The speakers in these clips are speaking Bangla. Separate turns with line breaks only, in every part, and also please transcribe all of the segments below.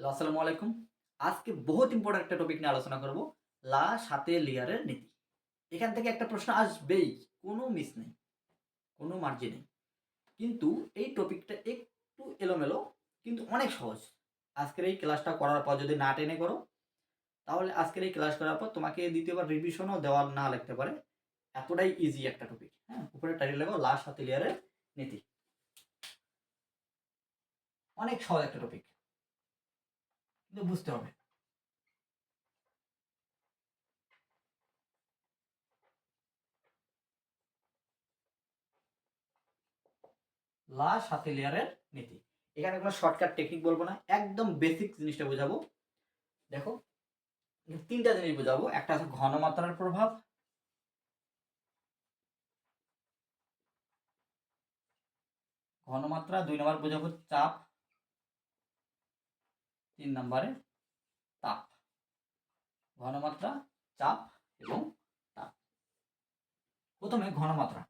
হ্যালো, আসসালামু আলাইকুম। আজকে বহুত ইম্পর্টেন্ট একটা টপিক নিয়ে আলোচনা করব, লা সাথে লেয়ারের নীতি। এখান থেকে একটা প্রশ্ন আসবেই, কোনো মিস নেই, কোনো মার্জি নেই। কিন্তু এই টপিকটা একটু এলোমেলো, কিন্তু অনেক সহজ। আজকের এই ক্লাসটা করার পর যদি না টেনে করো, তাহলে আজকের এই ক্লাস করার পর তোমাকে দ্বিতীয়বার রিভিশনও দেওয়া না লাগতে পারে। এতটাই ইজি একটা টপিক হ্যাঁ? উপরে টাইটেল লেগো লা সাথে লেয়ারের নীতি। অনেক সহজ একটা টপিক কিন্তু বুঝতে হবে। লা লেয়ারের নীতি। এখানে কোনো শর্টকাট টেকনিক বলব না, একদম বেসিক জিনিসটা বোঝাবো। দেখো তিনটা জিনিস বোঝাবো। একটা আছে ঘনমাত্রার প্রভাব। ঘনমাত্রা দুই নম্বর বোঝাবো চাপ। তিন নম্বরে তাপ। ঘনমাত্রা, চাপ এবং তাপ। প্রথমে ঘনমাত্রা।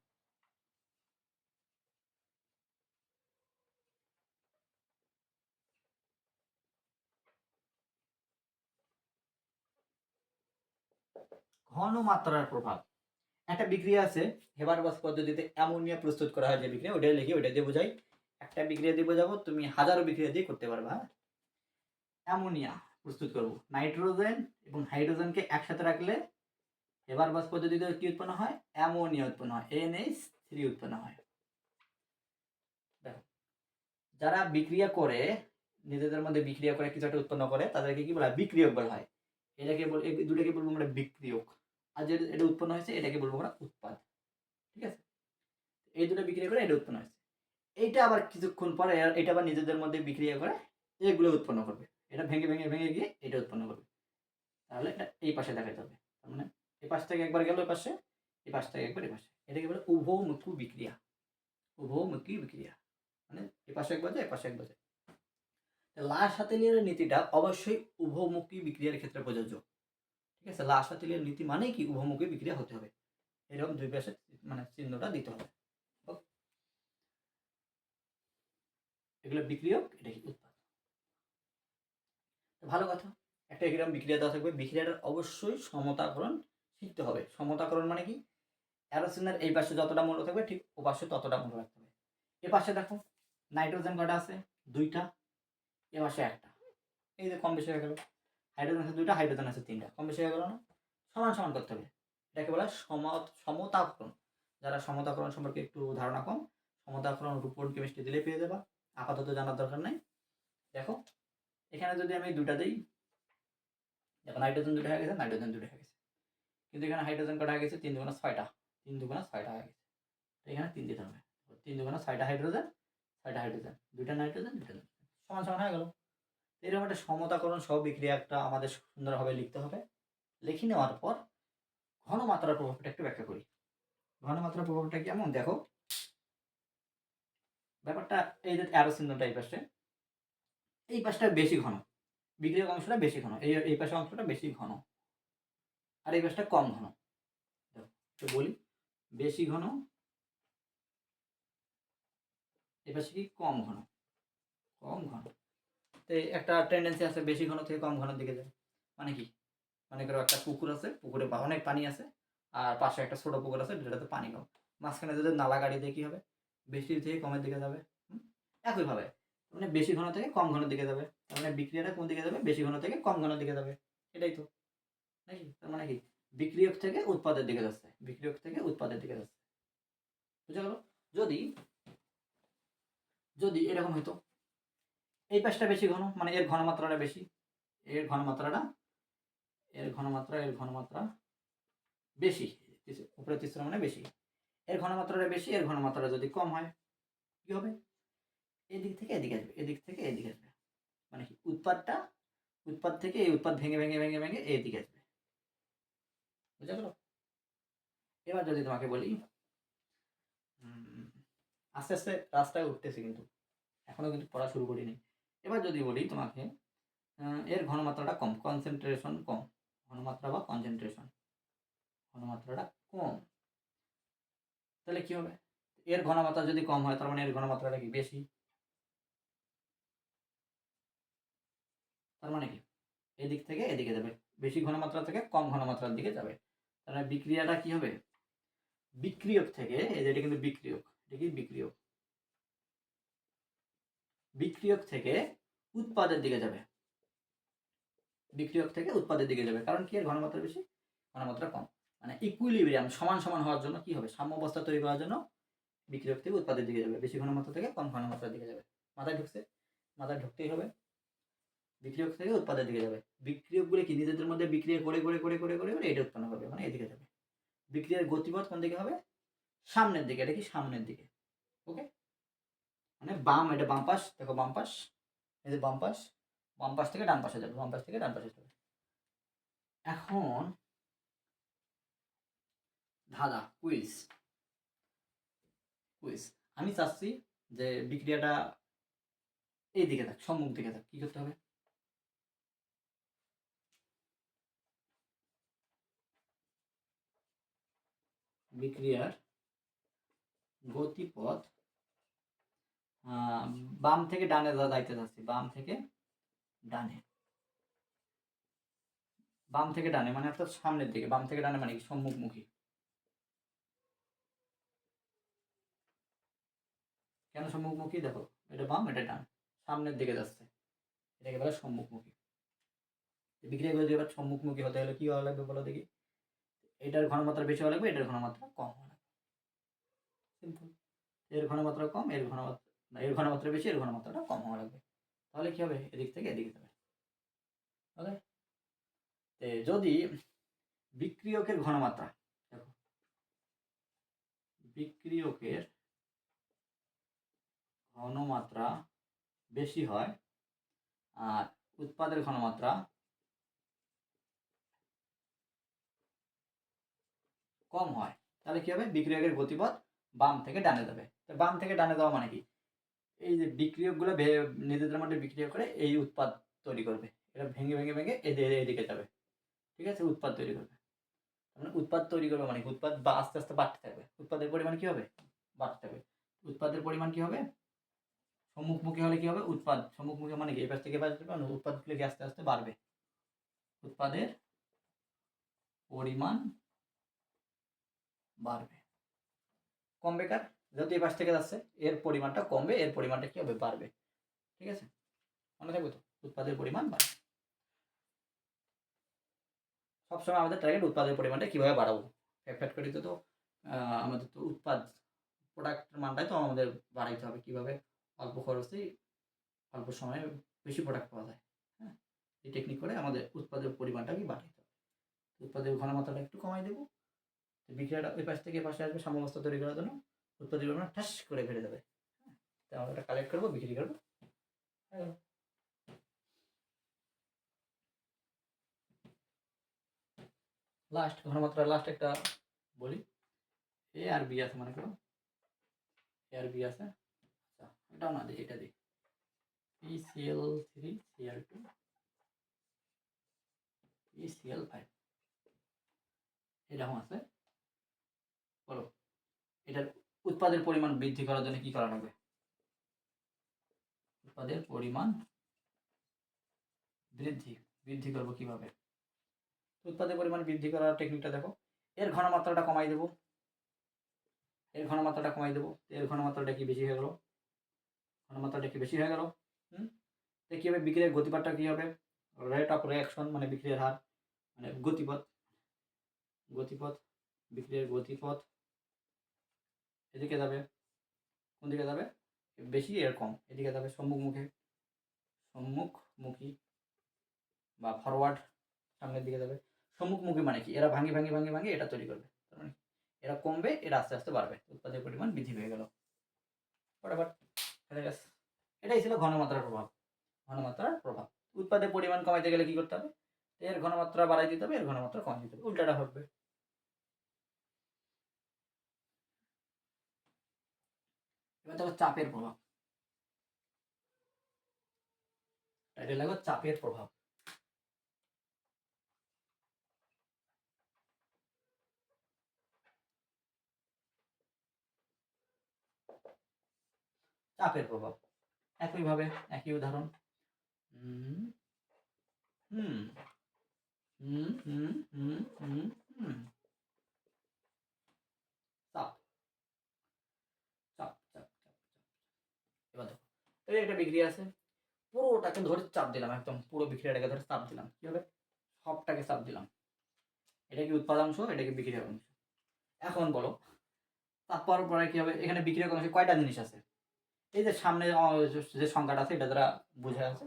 ঘনমাত্রার প্রভাব। একটা বিক্রিয়া আছে, হেবারবাস পদ্ধতিতে অ্যামোনিয়া প্রস্তুত করা হয় যে বিক্রিয়া ওটাই লিখি ওটা দিয়ে বোঝাই। একটা বিক্রিয়া দিয়ে বোঝাবো, তুমি হাজারো বিক্রিয়া দিয়ে করতে পারবা হ্যাঁ? অ্যামোনিয়া প্রস্তুত করব। নাইট্রোজেন এবং হাইড্রোজেনকে একসাথে রাখলে হেবারবাস পদ্ধতিতে কি উৎপন্ন হয়? অ্যামোনিয়া উৎপন্ন হয়। এনএইচ থ্রি উৎপন্ন হয়। দেখো, যারা বিক্রিয়া করে, নিজেদের মধ্যে বিক্রিয়া করে কিছু একটা উৎপন্ন করে, তাদেরকে কি বলা হয়? বিক্রিয়ক বলা হয়। এটাকে বল দুটাকে বলব আমরা বিক্রিয়ক। আর যে এটা উৎপন্ন হয়েছে, এটাকে বলব আমরা উৎপাদ। ঠিক আছে? এই দুটো বিক্রিয়া করে এটা উৎপন্ন হয়েছে। এইটা আবার কিছুক্ষণ পরে, এটা আবার নিজেদের মধ্যে বিক্রিয়া করে, এগুলো উৎপন্ন করবে। এটা ভেঙে ভেঙে ভেঙে গিয়ে এটা উৎপন্ন করবে। তাহলে এটা এই পাশে দেখাতে হবে। তার মানে এই পাশ থেকে একবার গেল পাশে এই পাশ থেকে একবার এই পাশে। এটাকে বলে উভমুখী বিক্রিয়া। উভমুখী বিক্রিয়া। মানে এই পাশে একবার যায় এই পাশে একবার যায় লাশ হাতেলিয়ার নীতিটা অবশ্যই উভমুখী বিক্রিয়ার ক্ষেত্রে প্রযোজ্য। ঠিক আছে? লাশ হাতেলিয়ার নীতি মানে কি? উভমুখী বিক্রিয়া হতে হবে। এরকম দুই পাশে মানে চিহ্নটা দিতে হবে। এগুলো বিক্রিয়ক, এটা কি উৎপাদ তো ভালো কথা। একটা এরকম বিক্রিয়া দেওয়া থাকবে। বিক্রিয়াটার অবশ্যই সমতাকরণ শিখতে হবে। সমতাকরণ মানে কি? অ্যারোসিনের এই পাশে যতটা মূল্য থাকবে, ঠিক ও পাশে ততটা মূল্য রাখতে হবে। এ পাশে দেখো, নাইট্রোজেন কটা আছে দুইটা, এ পাশে একটা। এই যে কম বেশি হয়ে গেল। হাইড্রোজেন আছে দুইটা, হাইড্রোজেন আছে তিনটা। কম বেশি হয়ে গেল না? সমান সমান করতে হবে। এটাকে বলা হয় সম- সমতাকরণ। যারা সমতাকরণ সম্পর্কে একটু ধারণা কম, সমতাকরণ রূপণ কেমিস্ট্রি দিলে পেয়ে যাবা। আপাতত জানার দরকার নাই। দেখো এখানে যদি আমি দুটা দিই, দেখো নাইট্রোজেন দুটো হয়ে গেছে নাইট্রোজেন দুটো হয়ে গেছে। কিন্তু এখানে হাইড্রোজেন কটা হয়ে গেছে? তিন দুগুণা ছয়টা। তিন দুগুণা ছয়টা হয়ে গেছে। এখানে তিন দিতে হবে। তিন দুগুণা ছয়টা হাইড্রোজেন ছয়টা হাইড্রোজেন দুইটা নাইট্রোজেন নাইট্রোজেন সমান সমান হয়ে গেল। এরকম একটা সমতাকরণ সহ বিক্রিয়া একটা আমাদের সুন্দরভাবে লিখতে হবে। লিখে নেওয়ার পর ঘনমাত্রার প্রভাবটা একটু ব্যাখ্যা করি। ঘনমাত্রার প্রভাবটা কেমন? দেখো। ব্যাপারটা এই যে অ্যারো এই পাশে। এই পাশটা বেশি ঘন। বিক্রিয়ক অংশটা বেশি ঘন। এই এই পাশের অংশটা বেশি ঘন। আর এই পাশটা কম ঘন। তো বলি। বেশি ঘন। এই পাশে কি? কম ঘন। কম ঘন। তো একটা টেন্ডেন্সি আছে বেশি ঘন থেকে কম ঘনের দিকে যায়। মানে কি? মনে করো একটা পুকুর আছে, পুকুরে বা- অনেক পানি আছে, আর পাশে একটা ছোট পুকুর আছে, যেটাতে পানি কম। মাঝখানে যদি নালা গাড়ি দিয়ে কি হবে? বেশি থেকে কমের দিকে যাবে। একইভাবে। মানে বেশি ঘন থেকে কম ঘন দিকে যাবে। তার মানে বিক্রিয়াটা কোন দিকে যাবে? বেশি ঘন থেকে কম ঘন দিকে যাবে। এটাই তো। নাকি? তার মানে কি? বিক্রিয়ক থেকে উৎপাদের দিকে যাচ্ছে। বিক্রিয়ক থেকে উৎপাদের দিকে যাচ্ছে। বুঝা গেল যদি যদি এরকম হতো এই পাশটা বেশি ঘন মানে এর ঘনমাত্রাটা বেশি, এর ঘনমাত্রাটা, এর ঘনমাত্রা এর ঘনমাত্রা বেশি উপরে তিসরা মানে বেশি। এর ঘনমাত্রাটা বেশি, এর ঘনমাত্রাটা যদি কম হয়, কি হবে? এদিক থেকে এদিকে আসবে, এদিক থেকে এদিকে আসবে। মানে কি? উৎপাদটা উৎপাদ থেকে এই উৎপাদ ভেঙে ভেঙে ভেঙে ভেঙে এদিকে আসবে। বুঝা গেল এবার যদি তোমাকে বলি আস্তে আস্তে রাস্তায় উঠতেছে কিন্তু। এখনও কিন্তু পড়া শুরু করিনি। এবার যদি বলি তোমাকে এর ঘনমাত্রাটা কম কনসেন্ট্রেশন কম। ঘনমাত্রা বা কনসেন্ট্রেশন ঘনমাত্রাটা কম। তাহলে কি হবে? এর ঘনমাত্রা যদি কম হয়, তার মানে এর ঘনমাত্রাটা কি? বেশি। তার মানে কি? এদিক থেকে এদিকে যাবে। বেশি ঘনমাত্রা থেকে কম ঘনমাত্রার দিকে যাবে। তার মানে বিক্রিয়াটা কি হবে? বিক্রিয়ক থেকে, এই যে এটা কিন্তু বিক্রিয়ক, এটা কি বিক্রিয়ক? বিক্রিয়ক থেকে উৎপাদের দিকে যাবে। বিক্রিয়ক থেকে উৎপাদের দিকে যাবে। কারণ কি এর ঘনমাত্রা বেশি? ঘনমাত্রা কম। মানে ইকুইলিব্রিয়াম সমান সমান হওয়ার জন্য কি হবে? সাম্য অবস্থা তৈরি করার জন্য বিক্রিয়ক থেকে উৎপাদের দিকে যাবে। বেশি ঘনমাত্রা থেকে কম ঘনমাত্রার দিকে যাবে। মাথায় ঢুকছে? মাথায় ঢুকতেই হবে। বিক্রিয়ক থেকে উৎপাদের দিকে যাবে? বিক্রিয়কগুলো কি? নিজেদের মধ্যে বিক্রিয়া করে করে করে করে করে করে এটা উৎপন্ন করবে মানে এদিকে যাবে। বিক্রিয়ার গতিপথ কোন দিকে হবে? সামনের দিকে, এটা কি সামনের দিকে? ওকে মানে বাম, এটা বাম পাশ, দেখো বাম পাশ, এই যে বাম পাশ বাম পাশ থেকে ডান পাশে যাবে, বাম পাশ থেকে ডান পাশে যাবে। এখন ধাঁধা কুইজ কুইজ আমি চাচ্ছি যে বিক্রিয়াটা এই দিকে থাক, সম্মুখ দিকে থাক, কি করতে হবে? বিক্রিয়ার গতিপথ বাম থেকে ডানে যাইতে যাচ্ছি, বাম থেকে ডানে। বাম থেকে ডানে মানে অর্থাৎ সামনের দিকে, বাম থেকে ডানে মানে কি? সম্মুখমুখী। কেন সম্মুখমুখী? দেখো, এটা বাম, এটা ডান। সামনের দিকে যাচ্ছে, এটাকে বলে সম্মুখমুখী। বিক্রিয়া এবার সম্মুখমুখী হতে হলে কি হওয়া লাগবে বলো দেখি? এটার ঘনমাত্রা বেশি হওয়া লাগবে, এটার ঘনমাত্রা কম হওয়া লাগবে। সিম্পল এর ঘনমাত্রা কম, এর ঘনমাত্রা এর ঘনমাত্রা বেশি, এর ঘনমাত্রাটা কম হওয়া লাগবে। তাহলে কি হবে? এদিক থেকে এদিকে যাবে। ওকে যদি বিক্রিয়কের ঘনমাত্রা, দেখো। বিক্রিয়কের ঘনমাত্রা বেশি হয় আর উৎপাদের ঘনমাত্রা কম হয়, তাহলে কি হবে? বিক্রিয়কের গতিপথ বাম থেকে ডানে যাবে। তো বাম থেকে ডানে যাওয়া মানে কি? এই যে বিক্রিয়কগুলো নিজেদের মধ্যে বিক্রিয়া করে এই উৎপাদ তৈরি করবে। এটা ভেঙে ভেঙে ভেঙে এদের এদিকে যাবে। ঠিক আছে? উৎপাদ তৈরি করবে। মানে উৎপাদ তৈরি করবে মানে? উৎপাদ বা আস্তে আস্তে বাড়তে থাকবে। উৎপাদের পরিমাণ কি হবে? বাড়তে থাকবে। উৎপাদের পরিমাণ কি হবে? সম্মুখমুখী হলে কি হবে? উৎপাদ। সম্মুখমুখী মানে কি? এপাশ থেকে যাবে মানে উৎপাদগুলো কি আস্তে আস্তে বাড়বে? উৎপাদের পরিমাণ বাড়বে। কমবে কার যেহেতু এই পাশ থেকে যাচ্ছে, এর পরিমাণটা কমবে, এর পরিমাণটা কি হবে? বাড়বে। ঠিক আছে? মনে থাকবে তো? উৎপাদের পরিমাণ বাড়বে। সবসময় আমাদের টার্গেট উৎপাদের পরিমাণটা কীভাবে বাড়াবো? ফ্যাক্টরিতে তো আমাদের তো উৎপাদ প্রোডাক্টের মানটাই তো আমাদের বাড়াইতে হবে। কীভাবে? অল্প খরচেই অল্প সময়ে বেশি প্রোডাক্ট পাওয়া যায়। হ্যাঁ? এই টেকনিক করে আমাদের উৎপাদের পরিমাণটা কি বাড়াইতে হবে? উৎপাদের ঘনমাত্রাটা একটু কমাই দেবো। বিক্রিয়াটা ওই পাশ থেকে পাশে আসবে সাম্যাবস্থা তৈরি করার জন্য। উৎপাদের পরিমাণ ঠাস করে ফেলে হ্যাঁ তো আমরা এটা কালেক্ট করব, বিক্রি করব। লাস্ট ঘনমাত্রা লাস্ট একটা বলি। এ আর বি আছে মনে করো। এ আর বি আছে। আচ্ছা এটাও না দিই এটা দিই P CL three CL two P CL five এরকম আছে। এটার উৎপাদের পরিমাণ বৃদ্ধি করার জন্য কি করা লাগবে উৎপাদের পরিমাণ বৃদ্ধি বৃদ্ধি করব কীভাবে? উৎপাদের পরিমাণ বৃদ্ধি করার টেকনিকটা দেখো। এর ঘনমাত্রাটা কমাই দেবো। এর ঘনমাত্রাটা কমাই দেবো। এর ঘনমাত্রাটা কি বেশি হয়ে গেল? ঘনমাত্রাটা কি বেশি হয়ে গেল? হুম? কী হবে বিক্রিয়ার গতিপথটা কী হবে? রেট অফ রিয়াকশন মানে বিক্রিয়ার হার মানে গতিপথ। গতিপথ, বিক্রিয়ার গতিপথ এদিকে যাবে। কোন দিকে যাবে? বেশি এর কম। এদিকে যাবে সম্মুখমুখী। সম্মুখমুখী বা ফরওয়ার্ড সামনের দিকে যাবে। সম্মুখমুখী মানে কি? এরা ভাঙি ভাঙি ভাঙি ভাঙি এটা তৈরি করবে। তার মানে এরা কমবে এরা আস্তে আস্তে বাড়বে। উৎপাদের পরিমাণ বৃদ্ধি হয়ে গেল। গেছে। এটাই ছিল ঘনমাত্রার প্রভাব। ঘনমাত্রার প্রভাব। উৎপাদের পরিমাণ কমাইতে গেলে কি করতে হবে? এর ঘনমাত্রা বাড়াই দিতে হবে, এর ঘনমাত্রা কমাই দিতে হবে। উল্টাটা হবে। এবার দেখো চাপের প্রভাব। টাইটেল লাগো চাপের প্রভাব। চাপের প্রভাব। একইভাবে একই উদাহরণ। হুম হুম হুম হুম হুম হুম চাপ চাপ চাপ চাপ চাপ এবার দেখো এই একটা বিক্রিয়া আছে। পুরোটাকে ধরে চাপ দিলাম একদম, পুরো বিক্রিয়াটাকে ধরে চাপ দিলাম। কি হবে? সবটাকে চাপ দিলাম। এটা কি উৎপাদনাংশ এটা কি বিক্রিয়ার অংশ? এখন বলো। চাপ পাওয়ার পরে কি হবে? এখানে বিক্রিয়ার অংশে কয়টা জিনিস আছে? এই যে সামনে যে সংখ্যাটা আছে, এটা দ্বারা বোঝা আছে,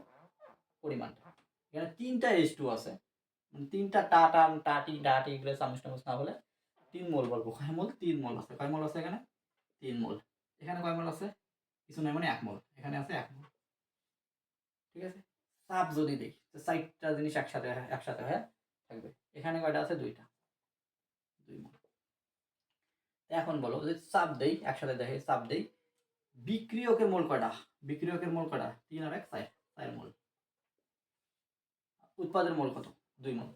পরিমাণটা। এখানে তিনটা এইচ টু আছে। মানে তিনটা টা টান টাটি ডাটি এগুলো চামচ, টামচ না বলে তিন মোল বলব। কয় মোল? তিন মোল আছে। কয় মোল আছে এখানে? তিন মোল। এখানে কয় মোল আছে? কিছু নয় মানে এক মোল এখানে আছে এক মোল ঠিক আছে? চাপ যদি দেখি চারটা জিনিস একসাথে একসাথে হয়ে থাকবে। এখানে কয়টা আছে? দুইটা। দুই এখন বলো যে চাপ দেই, একসাথে দেখে চাপ দেই, বিক্রিয়কের মোল কয়টা? বিক্রিয়কের মোল কয়টা? তিন আর এক, চার। চার মোল। উৎপাদের মোল কত? দুই মোল।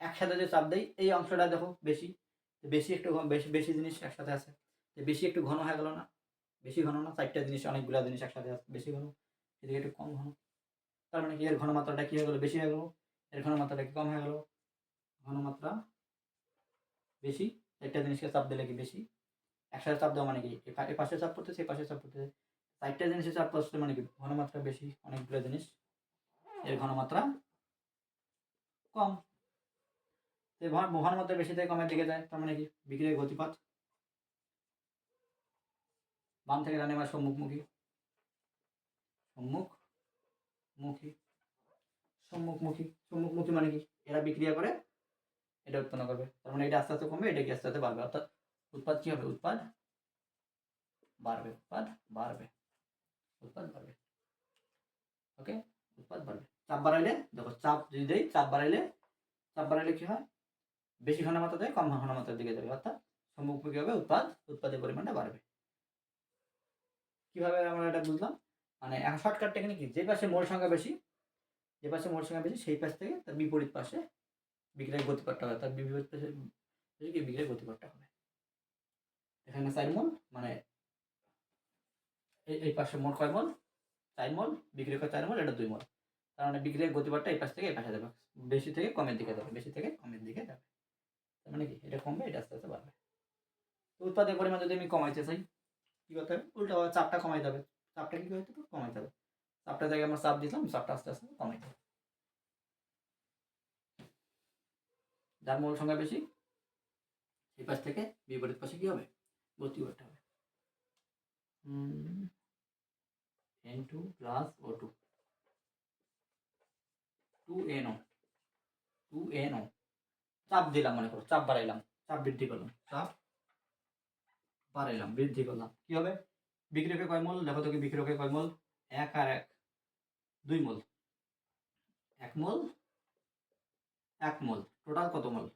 একসাথে যে চাপ দেই, এই অংশটা দেখো বেশি। বেশি একটু বেশি বেশি জিনিস একসাথে আছে। বেশি একটু ঘন হয়ে গেল না? বেশি ঘন না, চারটা জিনিস, অনেকগুলো জিনিস একসাথে বেশি ঘন, এদিকে একটু কম ঘন। তার মানে কি, এর ঘনমাত্রাটা কি হয়ে গেলো? বেশি হয়ে গেলো। এর ঘনমাত্রাটা কি কম হয়ে গেলো? ঘনমাত্রা বেশি, চারটা জিনিসকে চাপ দিলে কি বেশি? একসাথে চাপ দেওয়া মানে কি? এ পাশে চাপ পড়তেছে, এ পাশে চাপ পড়তেছে। চারটা জিনিসের চাপ পড়ছে মানে কি? ঘনমাত্রা বেশি, অনেকগুলো জিনিস, এর ঘনমাত্রা কম। ঘনমাত্রা বেশি থেকে কমের দিকে যায়, তার মানে কি? বিক্রিয়ার গতিপথ বাম থেকে ডানে আমার সম্মুখমুখী। সম্মুখমুখী সম্মুখমুখী। সম্মুখমুখী মানে কি? এরা বিক্রিয়া করে, এটা উৎপন্ন করবে। তার মানে এটা আস্তে আস্তে কমবে, এটা কি আস্তে আস্তে বাড়বে? অর্থাৎ উৎপাদ কি হবে? উৎপাদ বাড়বে উৎপাদ বাড়বে। উৎপাদ বাড়বে। ওকে? উৎপাদ বাড়বে। চাপ বাড়াইলে, দেখো চাপ যদি দেয় চাপ বাড়াইলে চাপ বাড়াইলে কি হয়? বেশি ঘন ঘনমাত্রা দেয়, কম ঘনমাত্রার দিকে যাবে অর্থাৎ সম্মুখমুখী হবে, উৎপাদ, উৎপাদের পরিমাণটা বাড়বে। কীভাবে আমরা এটা বুঝলাম? মানে এখন শর্টকাট টেকনিক যে পাশে মোল সংখ্যা বেশি, যে পাশে মোল সংখ্যা বেশি, সেই পাশ থেকে তার বিপরীত পাশে বিক্রয়ের গতিপথটা হবে। তার বিপরীত পাশে বেশি কি? বিক্রয়ের গতিপথটা হবে। এখানে চার মোল মানে এই পাশে মোট কয় মোল? চার মোল বিক্রি করে চার মোল, এটা দুই মোল। তার মানে বিক্রির গতিপথটা এই পাশ থেকে এই পাশে যাবে। বেশি থেকে কমের দিকে যাবে, বেশি থেকে কমের দিকে যাবে। তার মানে কি? এটা কমবে, এটা আস্তে আস্তে বাড়বে। তো উৎপাদের পরিমাণ যদি আমি কমাইতে চাই কি করতে হবে? উল্টা চাপটা কমাইতে হবে। চাপটা কি করতে হবে? কমাইতে হবে। চাপটা জায়গায় আমরা চাপ দিতাম চাপটা আস্তে আস্তে কমাইতে হবে। যার মূল সংখ্যা বেশি এই পাশ থেকে বিপরীত পাশে কি হবে? গতি করতে হবে। N two plus O two two N O two N O চাপ দিলাম মনে করো, চাপ বাড়াইলাম, চাপ বৃদ্ধি করলাম। চাপ বাড়াইলাম বৃদ্ধি করলাম। কি হবে? বিক্রিয়কে কয় দেখো তো বিক্রিয়কে কয় মোল? এক আর এক, দুই মোল। এক মোল? এক মোল। টোটাল কত মোল?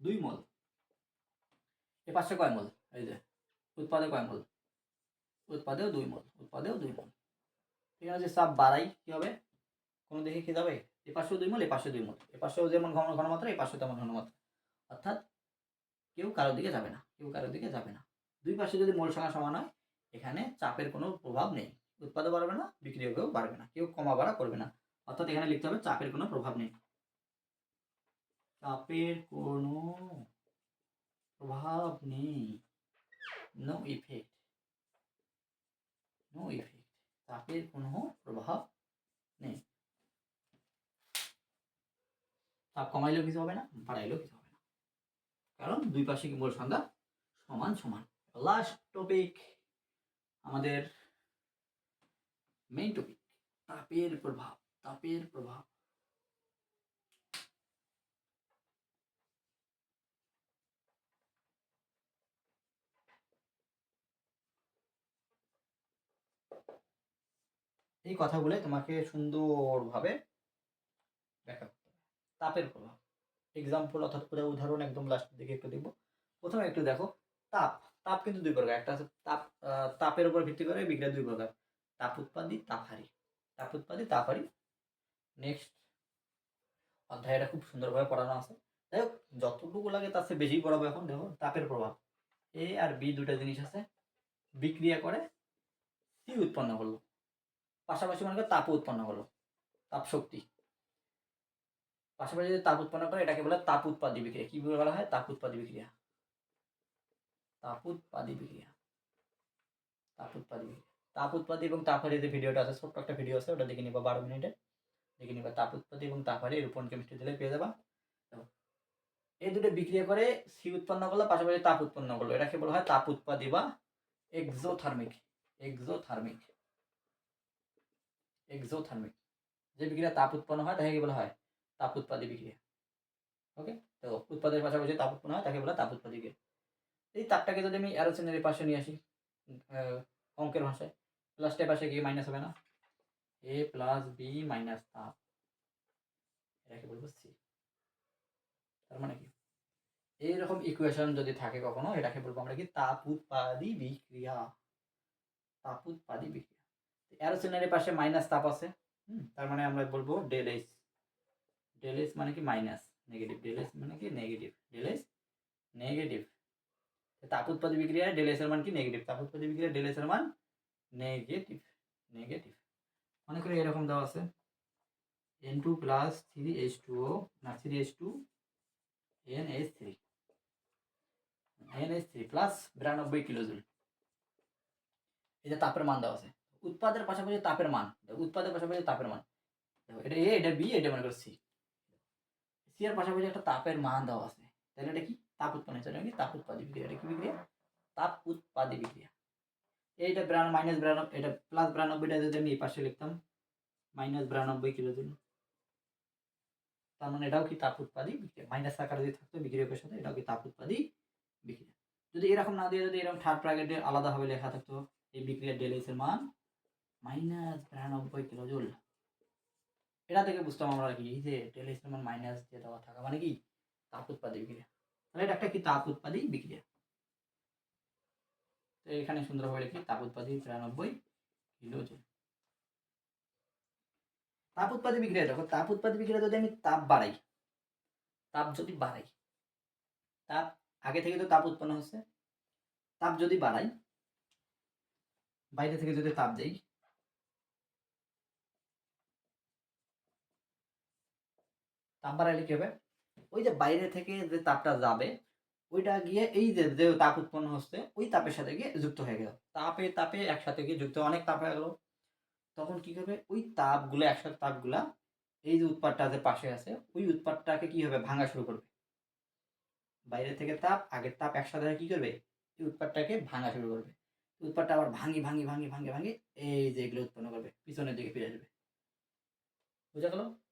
দুই মোল। এ পাশে কয় এই যে, উৎপাদে কয় উৎপাদেও দুই মোল, উৎপাদেও দুই মোল। ঠিক আছে চাপ বাড়াই, কি হবে? কোনো দেখে কি যাবে এ পাশেও দুই মোল, এ পাশে দুই মোল। এ পাশেও যেমন ঘন, ঘনমাত্রা, এ পাশেও তেমন ঘনমাত্রা। অর্থাৎ কেউ কারোর দিকে যাবে না, কেউ কারোর দিকে যাবে না। দুই পাশে যদি মোল সংখ্যা সমান হয়, এখানে চাপের কোনো প্রভাব নেই। উৎপাদও বাড়বে না, বিক্রিয়কেও বাড়বে না, কেউ কমা বাড়া করবে না। অর্থাৎ এখানে লিখতে হবে চাপের কোনো প্রভাব নেই। চাপের কোনো প্রভাব নেই। নো ইফেক্ট নো ইফেক্ট চাপের কোনো প্রভাব নেই। চাপ কমাইলেও কিছু হবে না, বাড়াইলেও কিছু কারণ দুই পাশে কি মোল সংখ্যা সমান সমান। লাস্ট টপিক আমাদের মেইন টপিক তাপের প্রভাব তাপের প্রভাব। এই কথাগুলো তোমাকে সুন্দরভাবে ব্যাখ্যা করতে হবে। তাপের প্রভাব। এক্সাম্পল অর্থাৎ পুরো উদাহরণ একদম লাস্টের দিকে একটু দেখব। প্রথমে একটু দেখো, তাপ। তাপ কিন্তু দুই প্রকার। একটা আছে তাপ তাপের উপর ভিত্তি করে, বিক্রিয়া দুই প্রকার। তাপ উৎপাদী তাপহারি তাপ উৎপাদী তাপহারি নেক্সট অধ্যায়টা খুব সুন্দরভাবে পড়ানো আছে। যাই হোক, যতটুকু লাগে তার চেয়ে বেশি পড়াবো এখন। দেখো, তাপের প্রভাব। এ আর বি দুটা জিনিস আছে। বিক্রিয়া করে সি উৎপন্ন করল। পাশাপাশি মনে করো তাপও উৎপন্ন হলো তাপ শক্তি। পাশাপাশি যদি তাপ উৎপন্ন করে, এটাকে বলে তাপ উৎপাদী বিক্রিয়া। কি বলা হয়? তাপ উৎপাদী বিক্রিয়া। তাপ উৎপাদী বিক্রিয়া। তাপ উৎপাদী তাপ উৎপাদী এবং তাপহারি যে ভিডিওটা আছে, ছোট্ট একটা ভিডিও আছে, ওটা দেখে নিবা বারো মিনিটে। দেখে নিবা তাপ উৎপাদী এবং তাপহারি রূপন কেমিস্ট্রি দিলে পেয়ে যাবা। এই দুটো বিক্রিয়া করে সি উৎপন্ন করল, পাশাপাশি তাপ উৎপন্ন করল। এটাকে বলা হয় তাপ উৎপাদী বা এক্সোথার্মিক এক্সোথার্মিক এক্সোথার্মিক যে বিক্রিয়া তাপ উৎপন্ন হয়, তাকে কি বলা হয়? তাপ উৎপাদী বিক্রিয়া। ওকে তো উৎপাদের পাশাপাশি তাপ উৎপন্ন হয় তাকে বলা তাপ উৎপাদী বিক্রিয়া। এই তাপটাকে যদি আমি অ্যারোসেনের পাশে নিয়ে আসি অঙ্কের ভাষায় প্লাসটের পাশে গিয়ে মাইনাস হবে না? এ প্লাস বি মাইনাস তাপ। এটাকে বলব সি তার মানে কি? এইরকম ইকুয়েশন যদি থাকে কখনো এটাকে বলব আমরা কি? তাপ উৎপাদী বিক্রিয়া। তাপ উৎপাদী বিক্রিয়া। অ্যারোসেনারের পাশে মাইনাস তাপ আছে। হুম, তার মানে আমরা বলব ডেল এইচ ডেল এইচ মানে কি মাইনাস নেগেটিভ ডেল এইচ মানে কি নেগেটিভ ডেল এইচ নেগেটিভ তাপ উৎপাদী বিক্রিয়া ডেল এস এর মান কি নেগেটিভ তাপ উৎপাদী বিক্রিয়া ডেল এস এর মান নেগেটিভ নেগেটিভ মনে করি এরকম দেওয়া আছে। N two plus three H two ও না three H two N H three N H three plus বিরানব্বই কিলোজুল যে তাপের মান দেওয়া আছে। উৎপাদের পাশাপাশি তাপের মান। উৎপাদের পাশাপাশি তাপের মান। এটা এ এটা বি এটা মনে করো সি সি এর পাশাপাশি একটা তাপের মান দেওয়া আছে। তাহলে এটা কি? তাপ উৎপন্ন হচ্ছে। এটা কি? তাপ উৎপাদী বিক্রিয়া। এটা কি বিক্রিয়া? তাপ উৎপাদী বিক্রিয়া। এইটা বিরান মাইনাস বিরানব্বই, এটা প্লাস বিরানব্বইটা যদি আমি এই পাশে লিখতাম মাইনাস বিরানব্বই কিলোজুল তার মানে এটাও কি তাপ উৎপাদী বিক্রিয়া? মাইনাস আকারে যদি থাকতো বিক্রিয়কের সাথে, এটাও কি তাপ উৎপাদী বিক্রিয়া। যদি এরকম না দিয়ে যদি এরকম থার্ড ব্র্যাকেটে আলাদাভাবে লেখা থাকতো, এই বিক্রিয়ার ডেলিস এর মান মাইনাস বিরানব্বই কিলোজুল এটা থেকে বুঝতাম আমরা কি যে ডেলিস এর মান মাইনাস দিয়ে দেওয়া থাকা মানে কি, তাপ উৎপাদী বিক্রিয়া। তাহলে এটা একটা কি তাপ উৎপাদী বিক্রিয়া? তো এখানে সুন্দরভাবে লিখি, তাপ উৎপাদী বিরানব্বই কিলোজুল তাপ উৎপাদী বিক্রিয়া, দেখো তাপ উৎপাদী বিক্রিয়া যদি আমি তাপ বাড়াই, তাপ যদি বাড়াই, তাপ আগে থেকে তো তাপ উৎপন্ন হচ্ছে, তাপ যদি বাড়াই, বাইরে থেকে যদি তাপ দেই তাপ বাড়াইলে কি হবে ওই যে বাইরে থেকে যে তাপটা যাবে, ওইটা গিয়ে এই যে যে তাপ উৎপন্ন হচ্ছে, ওই তাপের সাথে গিয়ে যুক্ত হয়ে গেল। তাপে তাপে একসাথে গিয়ে যুক্ত অনেক তাপ হয়ে গেল। তখন কি হবে ওই তাপগুলো, একসাথে তাপগুলা, এই যে উৎপাদটা যে পাশে আছে, ওই উৎপাদটাকে কি হবে? ভাঙা শুরু করবে। বাইরে থেকে তাপ, আগের তাপ একসাথে কি করবে? এই উৎপাদটাকে ভাঙা শুরু করবে। উৎপাদটা আবার ভাঙি ভাঙি ভাঙি ভাঙি ভাঙি, এই যে এগুলো উৎপন্ন করবে, পিছনের দিকে ফিরে আসবে। বুঝা গেল?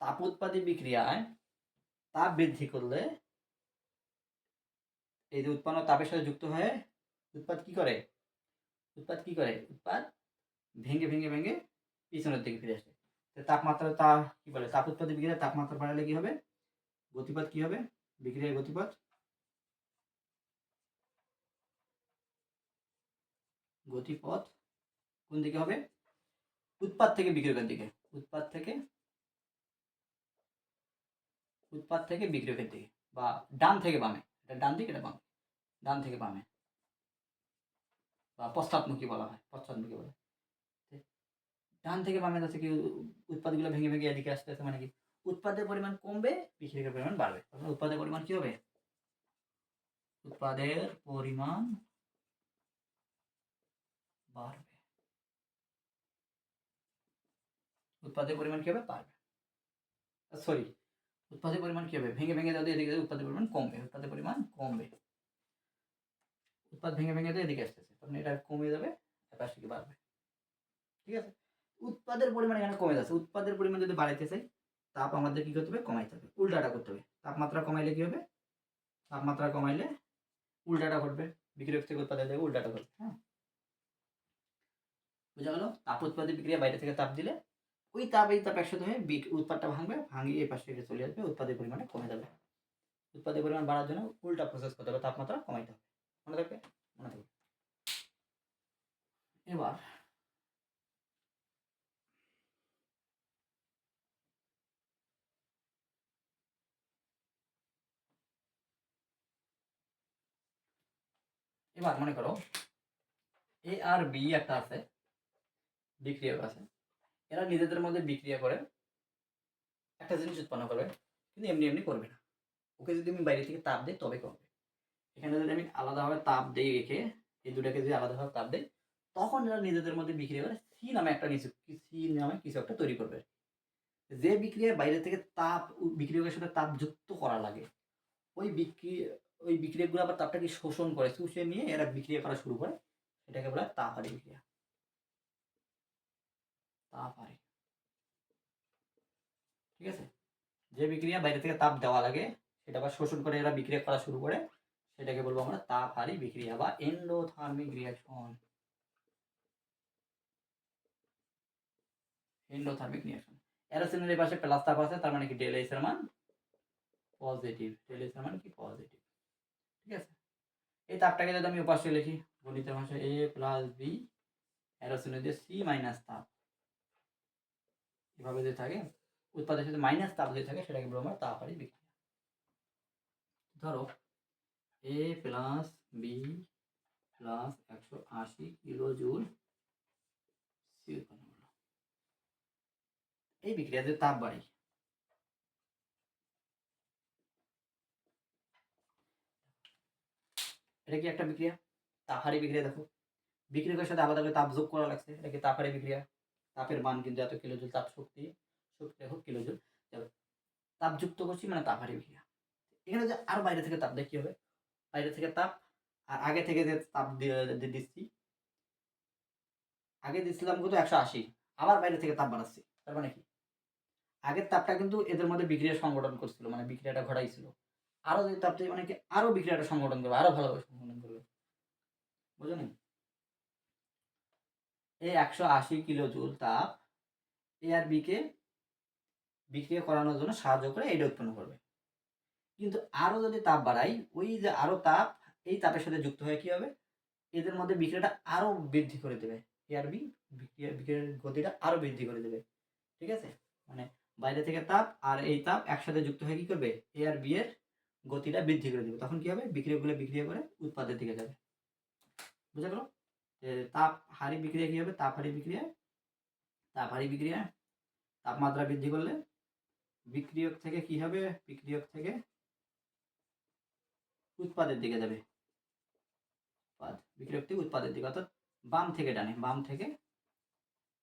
তাপ উৎপাদী বিক্রিয়ায় তাপ বৃদ্ধি করলে এই যে উৎপন্ন তাপের সাথে যুক্ত হয়ে উৎপাদ কি করে? উৎপাদ কি করে? উৎপাদ ভেঙে ভেঙে ভেঙে পিছনের দিকে ফিরে আসে। তাপমাত্রা তা কি বলে? তাপ উৎপাদী বিক্রিয়া তাপমাত্রা বাড়ালে কি হবে? গতিপথ কি হবে? বিক্রিয়ার গতিপথ? গতিপথ কোন দিকে হবে? উৎপাদ থেকে বিক্রিয়কের দিকে। উৎপাদ থেকে উৎপাদ থেকে বিক্রিয়কের দিকে বা ডান থেকে বামে, এটা ডান দিকে, এটা বামে ডান থেকে বামে, বা পশ্চাৎমুখী বলা হয় পশ্চাৎমুখী বলে ডান থেকে বামে যাচ্ছে কি, উৎপাদগুলো ভেঙে ভেঙে এদিকে আসতে আসতে মানে কি, উৎপাদের পরিমাণ কমবে বিক্রিয়কের পরিমাণ বাড়বে। উৎপাদের পরিমাণ কি হবে? উৎপাদের পরিমাণ বাড়বে। উৎপাদের পরিমাণ কি হবে? বাড়বে। সরি উৎপাদের পরিমাণ কি হবে? ভেঙে ভেঙে যাতে এদিকে যাবে, উৎপাদের পরিমাণ কমবে উৎপাদের পরিমাণ কমবে। উৎপাদ ভেঙে ভেঙে যাতে এদিকে আসতেছে তখন এটা কমে যাবে থেকে বাড়বে। ঠিক আছে? উৎপাদের পরিমাণ এখানে কমে যাচ্ছে। উৎপাদের পরিমাণ যদি বাড়াইতে চাই তাপ আমাদের কি করতে হবে? কমাইতে হবে। উল্টাটা করতে হবে। তাপমাত্রা কমাইলে কি হবে? তাপমাত্রা কমাইলে উল্টাটা ঘটবে। বিক্রিয়ক থেকে উৎপাদন থেকে উল্টাটা ঘটবে হ্যাঁ? বোঝা গেল? তাপ উৎপাদী বিক্রিয়া বাইরে থেকে তাপ দিলে ওই তাপ এই তাপ একসাথে হয়ে বিক- উৎপাদটা ভাঙবে, ভাঙিয়ে এই পাশে চলে আসবে, উৎপাদের পরিমাণে কমে যাবে। উৎপাদের পরিমাণ বাড়ার জন্য উল্টা প্রসেস করতে হবে, তাপমাত্রা কমাইতে হবে। মনে থাকবে? মনে থাকবে। এবার এবার মনে করো এ আর বি একটা আছে, বিক্রিয়ক আছে। এরা নিজেদের মধ্যে বিক্রিয়া করে একটা জিনিস উৎপন্ন করবে, কিন্তু এমনি এমনি করবে না। ওকে যদি আমি বাইরে থেকে তাপ দিই, তবে করবে। এখানে যদি আমি আলাদাভাবে তাপ দিই রেখে এই দুটাকে যদি আলাদাভাবে তাপ দেয় তখন এরা নিজেদের মধ্যে বিক্রিয়া করে সি নামে একটা নিচু সি নামে কিছু একটা তৈরি করবে। যে বিক্রিয়া বাইরে থেকে তাপ বিক্রিয়কের সাথে তাপ যুক্ত করা লাগে, ওই বিক্রি, ওই বিক্রিয়াগুলো আবার তাপটাকে শোষণ করে, শুষে নিয়ে এরা বিক্রিয়া করা শুরু করে এটাকে বলা তাপহারি বিক্রিয়া। তাপহারি ঠিক আছে? যে বিক্রিয়া বাইরে থেকে তাপ দেওয়া লাগে, সেটা আবার শোষণ করে এরা বিক্রিয়া করা শুরু করে, সেটাকে বলব আমরা তাপহারি বিক্রিয়া বা এন্ডোথার্মিক রিয়াকশন এন্ডোথার্মিক রিয়াকশন অ্যারোসিনের পাশে প্লাস তাপ আছে, তার মানে কি? ডেল মান পজিটিভ ডেল মান কি? পজিটিভ ঠিক আছে? এই তাপটাকে যদি আমি উপাস্য লিখি, গণিতের ভাষায় এ প্লাস বি অ্যারোসিনের দিয়ে সি মাইনাস তাপ। এভাবে যদি থাকে, উৎপাদের সাথে মাইনাস তাপ যদি থাকে, সেটাকে বলব আমরা তাপহারি বিক্রিয়া ধরো এ প্লাস বি প্লাস একশো আশি কিলো জুল সি করল। এই বিক্রিয়াতে তাপ বাড়ি। এটা কি একটা বিক্রিয়া? তাহারি বিক্রিয়া, দেখো। বিক্রিয়ার সাথে আলাদা করে তাপ যোগ করা লাগছে এটা কি তাপহারি বিক্রিয়া। তাপের মান কিন্তু এত কিলোজুল তাপ শক্তি শক্তি হোক কিলোজুল যাবে তাপ যুক্ত করছি মানে তাপহারি বিক্রিয়া এখানে যে আর বাইরে থেকে তাপ দেয় কি হবে? বাইরে থেকে তাপ আর আগে থেকে যে তাপ দিয়ে- দিচ্ছি, আগে দিচ্ছিলাম কিন্তু একশো আশি। আবার বাইরে থেকে তাপ বাড়াচ্ছি। তার মানে কি? আগের তাপটা কিন্তু এদের মধ্যে বিক্রিয়া সংগঠন করছিল মানে বিক্রিয়াটা ঘটাইছিল। আরও যদি তাপ দিই মানে কি? আরও বিক্রিয়াটা সংগঠন করবে, আরও ভালোভাবে সংগঠন করবে। বুঝলেন? এই একশো আশি কিলো জুল তাপ, এ আর বি কে বিক্রিয়া করানোর জন্য সাহায্য করে এটা উৎপন্ন করবে। কিন্তু আরও যদি তাপ বাড়াই, ওই যে আরও তাপ, এই তাপের সাথে যুক্ত হয়ে কি হবে? এদের মধ্যে বিক্রিয়াটা আরও বৃদ্ধি করে দেবে। এ আর বি, বিক্রিয়া, বিক্রিয়ার গতিটা আরও বৃদ্ধি করে দেবে। ঠিক আছে? মানে বাইরে থেকে তাপ আর এই তাপ একসাথে যুক্ত হয়ে কি করবে? এ আর বি এর গতিটা বৃদ্ধি করে দেবে। তখন কি হবে? বিক্রিয়াগুলো বিক্রিয়া করে উৎপাদের দিকে যাবে। বুঝা গেল? তাপ হারি বিক্রিয়া কি হবে? তাপ হারি বিক্রিয়া, তাপ হারি বিক্রিয়া, তাপমাত্রা বৃদ্ধি করলে বিক্রিয়ক থেকে কি হবে? বিক্রিয়ক থেকে উৎপাদের দিকে যাবে। উৎপাদ, বিক্রিয়ক থেকে উৎপাদের দিকে, অর্থাৎ বাম থেকে ডানে, বাম থেকে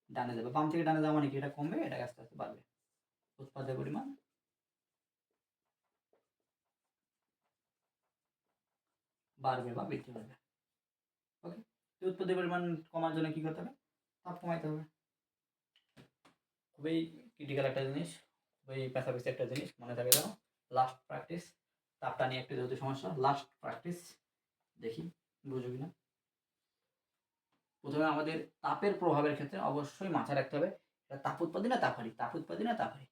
ডানে যাবে। বাম থেকে ডানে যাওয়া মানে কি? এটা কমবে এটা আস্তে আস্তে বাড়বে। উৎপাদের পরিমাণ বাড়বে বা বৃদ্ধি পাবে। উৎপাদের পরিমাণ কমার জন্য কি করতে হবে? তাপ কমাইতে হবে। খুবই ক্রিটিক্যাল একটা জিনিস, খুবই পেশাপেশি একটা জিনিস, মনে থাকে যেন। লাস্ট প্র্যাকটিস তাপটা নিয়ে একটা যেহেতু সমস্যা লাস্ট প্র্যাকটিস দেখি বুঝো কিনা? প্রথমে আমাদের তাপের প্রভাবের ক্ষেত্রে অবশ্যই মাথায় রাখতে হবে, এটা তাপ উৎপাদী না তাপহারি তাপ উৎপাদী না তাপহারি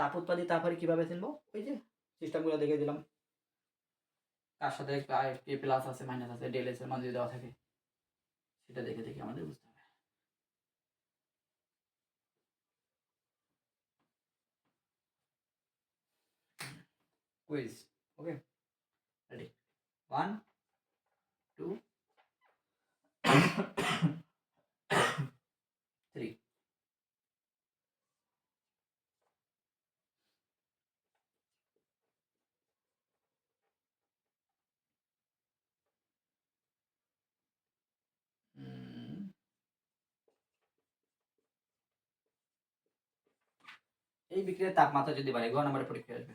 তাপ উৎপাদী তাপহারি কীভাবে চিনবো ওই যে সিস্টেমগুলো দেখে দিলাম। কার সাথে প্লাস আছে মাইনাস আছে ডেল এস এর মান যদি দেওয়া থাকে। সেটা দেখে দেখে আমাদের বুঝতে হবে quiz okay ready one two three hmm. এই বিক্রিয়ার তাপমাত্রা যদি বাড়ে গ নাম্বারের পরীক্ষা আসবে।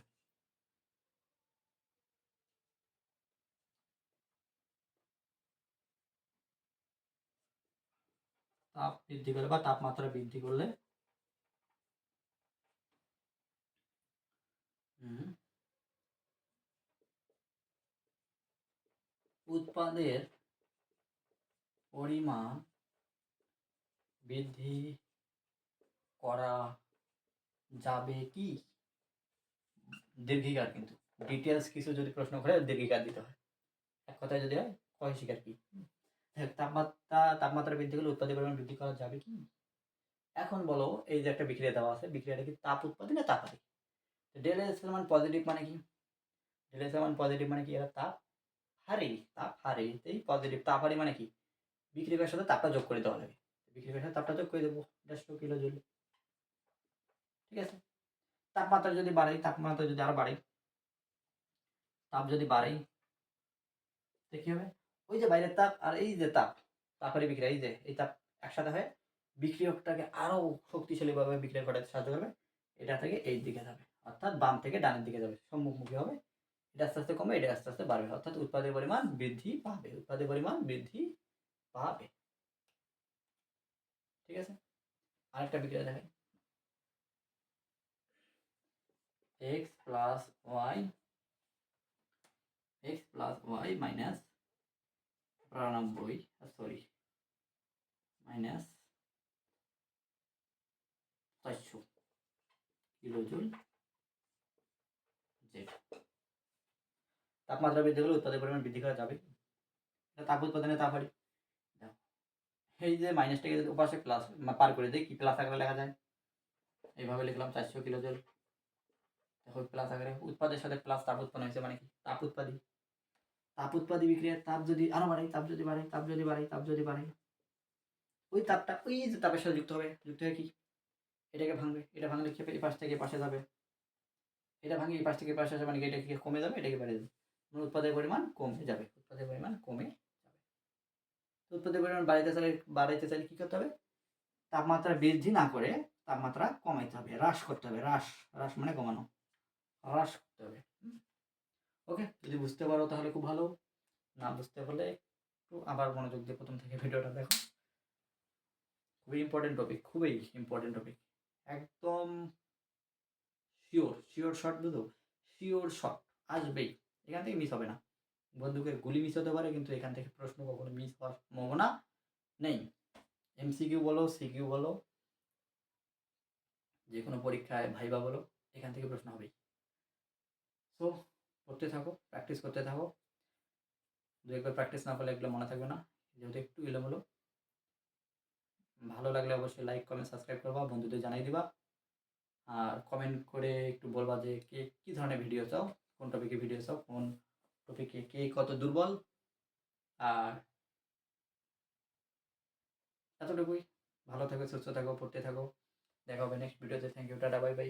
তাপ বৃদ্ধি করলে বা তাপমাত্রা বৃদ্ধি করলে উৎপাদের পরিমাণ বৃদ্ধি করা যাবে কি? দীর্ঘিকার কিন্তু। ডিটেলস কিছু যদি প্রশ্ন করে, দীর্ঘিকার দিতে হয়। এক কথায় যদি হয় কয় শিকার কি? তাপমাত্রা তাপমাত্রা বৃদ্ধি করলে উৎপাদের পরিমাণ বৃদ্ধি করা যাবে কি? এখন বলো, এই যে একটা বিক্রিয়া দেওয়া আছে, বিক্রিয়াটা কি তাপ উৎপাদী না তাপ ডেল এস মান পজিটিভ মানে কি? ডেল এস মান পজিটিভ মানে কি? এরা তাপ হারি তাপ হারি এই পজিটিভ তাপ হারি মানে কি? বিক্রিয়ার সাথে তাপটা যোগ করে দেওয়া লাগে। বিক্রিয়ার সাথে তাপটা যোগ করে দেবো। দেড়শো কিলো জুল। ঠিক আছে? তাপমাত্রা যদি বাড়াই তাপমাত্রা যদি আরও বাড়ে, তাপ যদি বাড়ে, তো কি হবে? ওই যে বাইরের তাপ আর এই যে তাপ তাপের বিক্রিয়া, এই যে, এই তাপ একসাথে হয়ে বিক্রিয়কটাকে আরও শক্তিশালীভাবে বিক্রিয়া ঘটাতে সাহায্য করবে। এটা থেকে এই দিকে যাবে, অর্থাৎ বাম থেকে ডানের দিকে যাবে, সম্মুখমুখী হবে। এটা আস্তে আস্তে কমে এটা আস্তে আস্তে বাড়বে, অর্থাৎ উৎপাদের পরিমাণ বৃদ্ধি পাবে, উৎপাদের পরিমাণ বৃদ্ধি পাবে। ঠিক আছে? আরেকটা বিক্রিয়া দেখাই X plus Y X plus Y minus বিরানব্বই সরি মাইনাস চারশো কিলোজুল জেড তাপমাত্রা বৃদ্ধি হলে উৎপাদের পরিমাণ বৃদ্ধি করা যাবে। এটা তাপ উৎপাদনে তাপ দেখো, এই যে মাইনাসটাকে ওপাশে প্লাস পার করে দিই কি প্লাস আকারে লেখা যায়? এইভাবে লিখলাম চারশো কিলোজুল। দেখো প্লাস আকারে উৎপাদের সাথে প্লাস তাপ উৎপন্ন হয়েছে মানে কি? তাপ উৎপাদী। তাপ উৎপাদী বিক্রিয়ার তাপ যদি আরও বাড়ে, তাপ যদি বাড়ে, তাপ যদি বাড়ে, তাপ যদি বাড়ে, ওই তাপটা, ওই যে তাপের সাথে যুক্ত হবে। যুক্ত হয়ে কি? এটাকে ভাঙবে। এটা ভাঙলে খেপে এই পাশ থেকে পাশে যাবে। এটা ভাঙে এই পাশ থেকে পাশে আসে মানে এটা কি কমে যাবে, এটাকে বেড়ে যাবে। মানে উৎপাদের পরিমাণ কমে যাবে। উৎপাদের পরিমাণ কমে যাবে। উৎপাদের পরিমাণ বাড়াইতে চাইলে বাড়াইতে চাইলে কি করতে হবে? তাপমাত্রা বৃদ্ধি না করে তাপমাত্রা কমাইতে হবে। হ্রাস করতে হবে। হ্রাস হ্রাস মানে কমানো। হ্রাস করতে হবে। ওকে যদি বুঝতে পারো তাহলে খুব ভালো। না বুঝতে পারলে একটু আবার মনোযোগ দিয়ে প্রথম থেকে ভিডিওটা দেখো। খুবই ইম্পর্টেন্ট টপিক খুবই ইম্পর্টেন্ট টপিক একদম শিওর শিওর শট বুঝো শিওর শট আসবেই। এখান থেকে মিস হবে না। বন্ধুকে গুলি মিস হতে পারে, কিন্তু এখান থেকে প্রশ্ন কখনো মিস হওয়ার সম্ভাবনা নেই। এমসিকিউ বলো সিকিউ বলো যে কোনো পরীক্ষায় ভাইবা বলো, এখান থেকে প্রশ্ন হবেই। সো করতে থাকো প্র্যাকটিস করতে থাকো। দু একবার প্র্যাকটিস না করলে এগুলো মনে থাকবে না। যেহেতু একটু এলোমেলো। ভালো লাগলে অবশ্যই লাইক কমেন্ট সাবস্ক্রাইব করবা, বন্ধুদের জানাই দিবা। আর কমেন্ট করে একটু বলবা যে কে কী ধরনের ভিডিও চাও, কোন টপিকে ভিডিও চাও, কোন টপিকে কে কত দুর্বল। আর এতটুকুই। ভালো থাকো, সুস্থ থাকো, পড়তে থাকো। দেখা হবে নেক্সট ভিডিওতে thank you tata bye bye